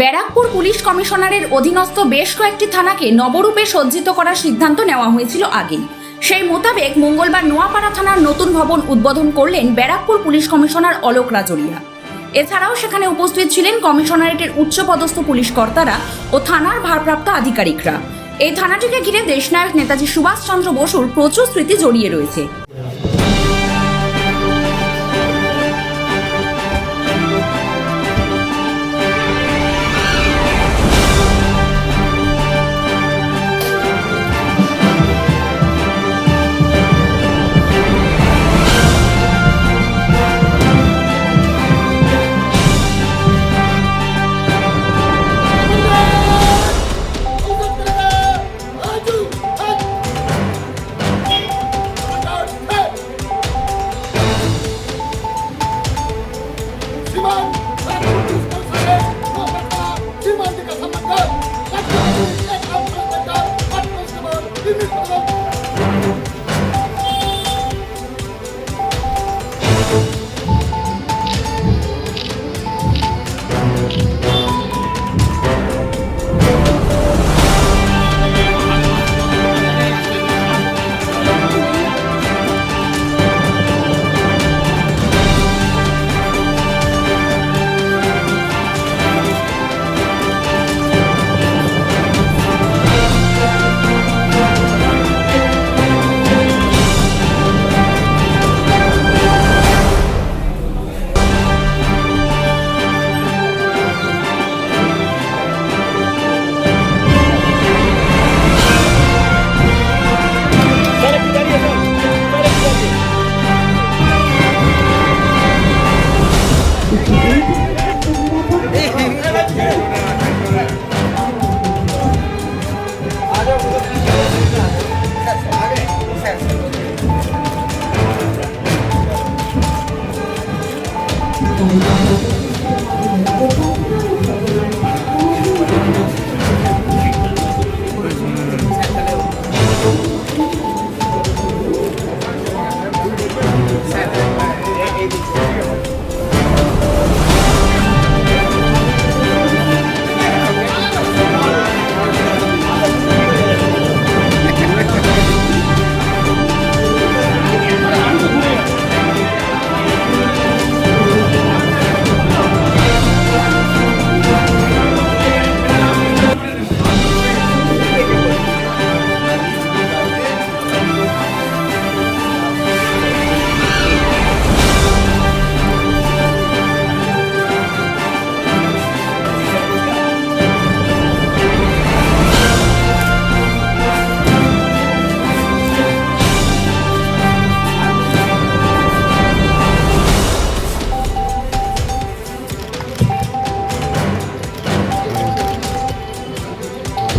Barrackpore police কমিশনারের অধীনস্থ বেশ কয়েকটি থানাকে নবরূপে সজ্জিত করার সিদ্ধান্ত নেওয়া হয়েছিল আগেই সেই মোতাবেক মঙ্গলবার নোয়াপাড়া থানার নতুন ভবন উদ্বোধন করলেন ব্যারাকপুর পুলিশ কমিশনার অলোক রাজরিয়া। এছাড়াও সেখানে উপস্থিত ছিলেন কমিশনারেটের উচ্চপদস্থ পুলিশ কর্তারা ও থানার ভারপ্রাপ্ত আধিকারিকরা। এই থানাটিকে ঘিরে দেশনায়ক নেতাজি সুভাষচন্দ্র বসুর প্রচুর স্মৃতি জড়িয়ে রয়েছে।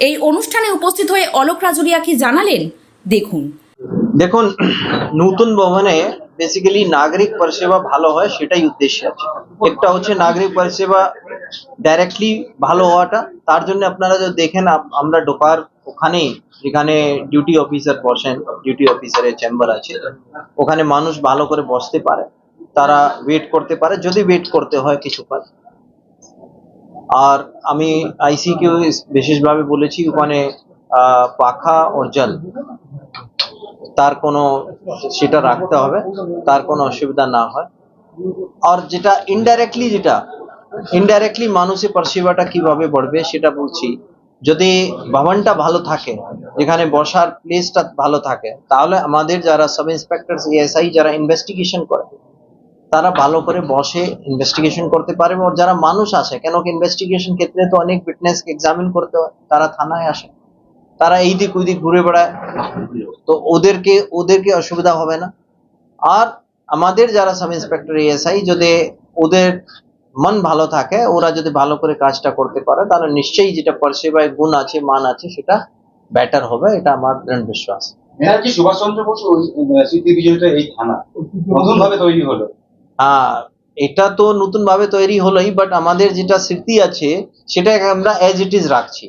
এই অনুষ্ঠানে উপস্থিত হয়ে অলোক রাজুরিয়া কি জানালেন? দেখুন। দেখুন, নতুন ভবনে বেসিক্যালি নাগরিক পরিষেবা ভালো হয় সেটাই উদ্দেশ্য আছে। একটা হচ্ছে নাগরিক পরিষেবা ডাইরেক্টলি ভালো হওয়াটা, তার জন্য আপনারা যদি দেখেন আমরা ঢোকার ওখানে যেখানে ডিউটি অফিসার বসেন ডিউটি অফিসারের চেম্বার আছে, ওখানে মানুষ ভালো করে বসতে পারে, তারা ওয়েট করতে পারে। যদি ওয়েট করতে হয় কিছু কিছুক্ষণ আর আমি আইসিকিউ বিশেষভাবে বলেছি, ওখানে পাখা ও জল। তার কোনো, সেটা রাখতে হবে, তার কোনো অসুবিধা না হয়। আর যেটা ইনডাইরেক্টলি যেটা ইনডাইরেক্টলি মানুষের পরিষেবাটা কীভাবে বাড়বে সেটা বলছি। যদি ভবনটা ভালো থাকে, যেখানে বসার প্লেসটা ভালো থাকে, তাহলে আমাদের যারা সাব ইন্সপেক্টর এএসআই যারা ইনভেস্টিগেশন করে তারা ভালো করে বসে ইনভেস্টিগেশন করতে পারে আর যারা মানুষ আসে কেন কি ইনভেস্টিগেশন ক্ষেত্রে তো অনেক উইটনেস এক্সামিন করতে হয় তারা থানায় আসে। তারা এই দিক ওই দিক ঘুরে বেড়ায়। তো ওদেরকে ওদেরকে অসুবিধা হবে না। আর আমাদের যারা সাব ইন্সপেক্টর এএসআই যদি ওদের মন ভালো থাকে ওরা যদি ভালো করে কাজটা করতে পারে তাহলে নিশ্চয়ই যেটা পরিষেবায় গুণ আছে মান আছে সেটা বেটার হবে এটা আমার দৃঢ় বিশ্বাস। বসু ওই আহ, স্মৃতি বিজড়িত এই থানা। নতুন ভাবে তৈরি হলো। এটা তো নতুন ভাবে তৈরি হলোই বাট আমাদের যেটা স্মৃতি আছে সেটা আমরা অ্যাজ ইট ইজ রাখছি।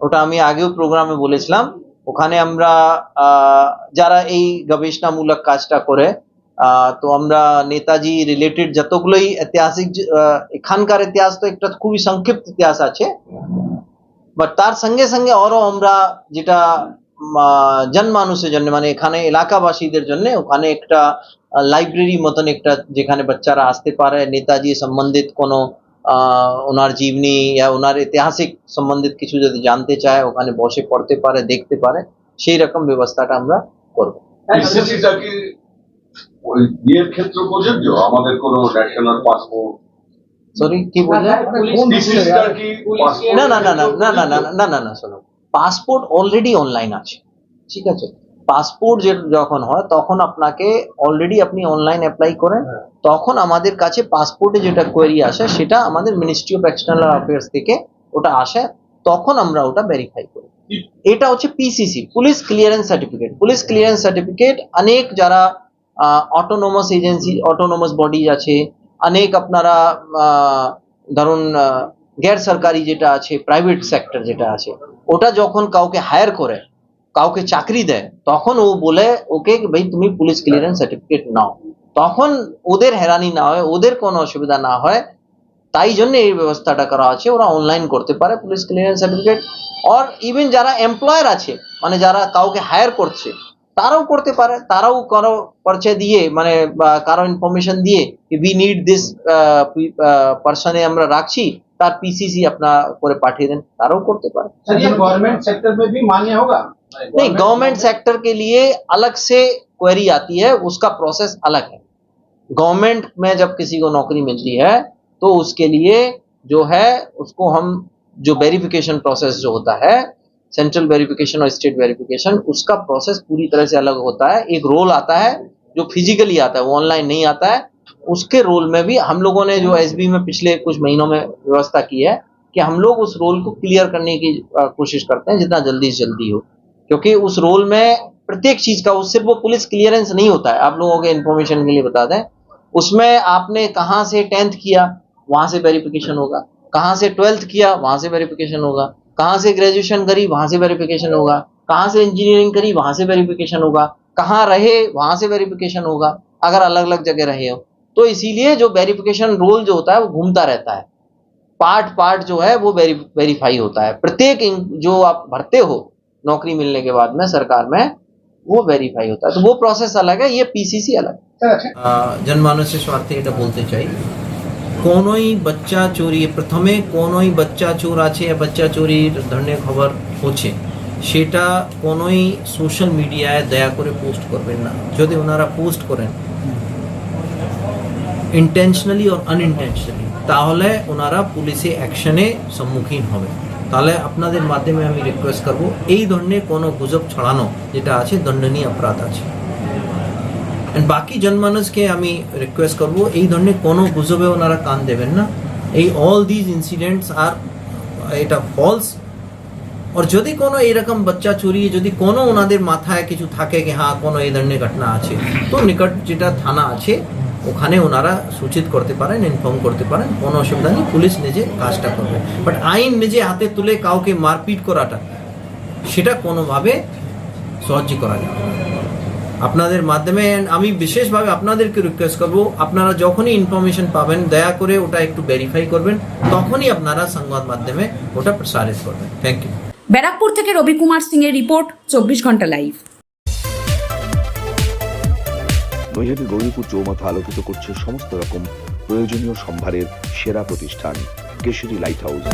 ওটা আমি আগেও প্রোগ্রামে বলেছিলাম। ওখানে আমরা যারা এই গবেষণামূলক কাজটা করে তো আমরা নেতাজি রিলেটেড যতগুলোই ঐতিহাসিক এখানকার ইতিহাস তো একটা খুবই সংক্ষিপ্ত ইতিহাস আছে। বাট তার সঙ্গে সঙ্গে আরও আমরা যেটা উম, আহ, জনমানুষের জন্য মানে এখানে এলাকাবাসীদের জন্য ওখানে একটা লাইব্রেরি মতন একটা যেখানে বাচ্চারা আসতে পারে। নেতাজি সম্বন্ধিত কোনো আহ, ওনার জীবনী বা ওনার ঐতিহাসিক সম্বন্ধিত কিছু যদি জানতে চায় ওখানে বসে পড়তে পারে দেখতে পারে সেই রকম ব্যবস্থাটা আমরা করব। বিসিসিটা কি ওই বিয়ের ক্ষেত্রে প্রযোজ্য? আমাদের কোনো ন্যাশনাল পাসপোর্ট সরি কি বললেন বিসিসিটা কি passport- না না না না না না না না না না না শোনো। পাসপোর্ট অলরেডি অনলাইন আছে। ঠিক আছে? পাসপোর্ট যখন হয় তখন আপনাকে অলরেডি আপনি অনলাইন অ্যাপ্লাই করেন। তখন আমাদের কাছে পাসপোর্টে যেটা কোয়েরি আসে সেটা আমাদের মিনিস্ট্রি অফ এক্সটার্নাল অ্যাফেয়ার্স থেকে ওটা আসে। তখন আমরা ওটা ভেরিফাই করি। এটা হচ্ছে PCC police clearance certificate police clearance certificate অনেক যারা অটোনোমাস এজেন্সি অটোনোমাস বডি আছে অনেক আপনারা ধরুন গ্যার সরকারি যেটা আছে প্রাইভেট সেক্টর যেটা আছে ওটা যখন কাউকে হায়ার করে কাউকে চাকরি দেয়, তখন ও বলে ওকে ভাই, তুমি পুলিশ ক্লিয়ারেন্স সার্টিফিকেট নাও। তখন ওদের হেরানি না হয়, ওদের কোনো অসুবিধা না হয়, তাই জন্য এই ব্যবস্থাটা করা আছে ওরা অনলাইন করতে পারে police clearance certificate or even যারা এমপ্লয়ার আছে মানে যারা কাউকে হায়ার করছে তারাও করতে পারে তারাও কারো পরিচয় দিয়ে মানে বা কারো ইনফরমেশন দিয়ে উই নিড দিস পার্সনে আমরা রাখছি তার পিসিসি আপনার করে পাঠিয়ে দেন তারাও করতে পারে सर ये गवर्नमेंट सेक्टर में भी मान्य होगा नहीं गवर्नमेंट सेक्टर के लिए अलग से क्वेरी आती है उसका प्रोसेस अलग है गवर्नमेंट में जब किसी को नौकरी मिलती है तो उसके लिए जो है उसको हम जो वेरिफिकेशन प्रोसेस जो होता है सेंट्रल वेरिफिकेशन और स्टेट वेरिफिकेशन उसका प्रोसेस पूरी तरह से अलग होता है। एक रोल आता है जो फिजिकली आता है, वो ऑनलाइन नहीं आता है। उसके रोल में भी हम लोगों ने जो एस में पिछले कुछ महीनों में व्यवस्था की है कि हम लोग उस रोल को क्लियर करने की कोशिश करते हैं जितना जल्दी से जल्दी हो। क्योंकि उस रोल में प्रत्येक चीज़ का सिर्फ़ वो पुलिस क्लियरेंस नहीं होता है। आप लोगों के इन्फॉर्मेशन के लिए बता दें। उसमें आपने कहाँ से टेंथ किया, वहाँ से वेरिफिकेशन होगा। कहाँ से ट्वेल्थ किया, वहाँ से वेरिफिकेशन होगा। कहाँ से ग्रेजुएशन करी वहां से वेरिफिकेशन होगा कहाँ से इंजीनियरिंग करी वहां से वेरिफिकेशन होगा कहाँ रहे वहां से वेरिफिकेशन होगा अगर अलग अलग जगह रहे हो तो इसीलिए जो वेरिफिकेशन रोल जो होता है वो घूमता रहता है पार्ट पार्ट जो है वो वेरी वेरीफाई होता है प्रत्येक इन- जो आप भरते हो नौकरी मिलने के बाद में सरकार में वो वेरीफाई होता है तो वो प्रोसेस अलग है ये पीसीसी अलग है सर अच्छा আহ, জনমানুষের স্বার্থে এটা বলতে চাই কোনোই বাচ্চা চুরি, প্রথমে কোনোই বাচ্চা চোর আছে বাচ্চা চুরির ধরনের খবর হচ্ছে, সেটা কোনোই সোশ্যাল মিডিয়ায় দয়া করে পোস্ট করবেন না। যদি ওনারা পোস্ট করেন ইন্টেনশনালি ও আনইনটেনশনালি তাহলে ওনারা পুলিশে অ্যাকশনে সম্মুখীন হবে। তাহলে আপনাদের মাধ্যমে আমি রিকোয়েস্ট করব, এই ধরনের কোনো গুজব ছড়ানো, যেটা আছে, দণ্ডনীয় অপরাধ আছে। বাকি জনমানুষকে আমি রিকোয়েস্ট করব, এই ধরনের কোনো গুজবে ওনারা কান দেবেন না। এই অল দিজ ইনসিডেন্টস আর এটা ফলস আর যদি কোনো এরকম বাচ্চা চুরি, যদি কোনো ওনাদের মাথায় কিছু থাকে কি হ্যাঁ কোনো এই ধরনের ঘটনা আছে, তো নিকট যেটা থানা আছে, ওখানে ওনারা সূচিত করতে পারেন ইনফর্ম করতে পারেন, কোনো অসুবিধা নেই, পুলিশ নিজে কাজটা করবে। বাট আইন নিজে হাতে তুলে কাউকে মারপিট করাটা, সেটা কোনোভাবে সহ্য করা যাবে আপনাদের মাধ্যমে আমি বিশেষভাবে আপনাদেরকে রিকোয়েস্ট করব আপনারা যখনই ইনফরমেশন পাবেন দয়া করে ওটা একটু ভেরিফাই করবেন তখনই আপনারা সংবাদ মাধ্যমে ওটা প্রসারিত করবেন। থ্যাংক ইউ ব্যারাকপুর থেকে রবি কুমার সিং এর রিপোর্ট চব্বিশ ঘণ্টা লাইভ নৈহাটি গৌরীপুর চৌমাথা আলোকিত করছে সমস্ত রকম প্রয়োজনীয় সম্ভারের সেরা প্রতিষ্ঠান কেশরী লাইট হাউস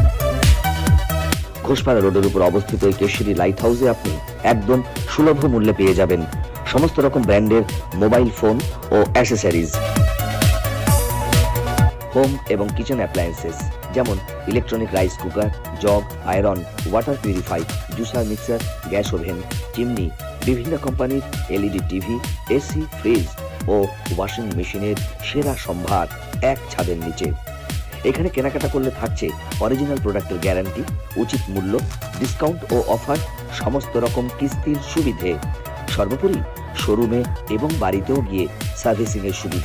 ঘোষপাড়া রোডের উপর অবস্থিত এই কেশরী লাইট হাউসে আপনি একদম সুলভ মূল্যে পেয়ে যাবেন সমস্ত রকম ব্র্যান্ডের মোবাইল ফোন ও অ্যাসেসরিজ হোম এবং কিচেন অ্যাপ্লায়েন্সেস, যেমন electronic rice cooker, jug, iron, water purify, juicer mixer, gas oven, chimney, বিভিন্ন কোম্পানির এলইডি টিভি, এসি, ফ্রিজ ও ওয়াশিং মেশিনের সেরা সম্ভার এক ছাদের নিচে। এখানে কেনাকাটা করলে থাকছে অরিজিনাল প্রোডাক্টের গ্যারান্টি, উচিত মূল্য, ডিসকাউন্ট ও অফার, সমস্ত রকম কিস্তির সুবিধে। সর্বোপরি শোরুমে এবং বাড়িতেও গিয়ে সার্ভিসিং এর সুবিধে।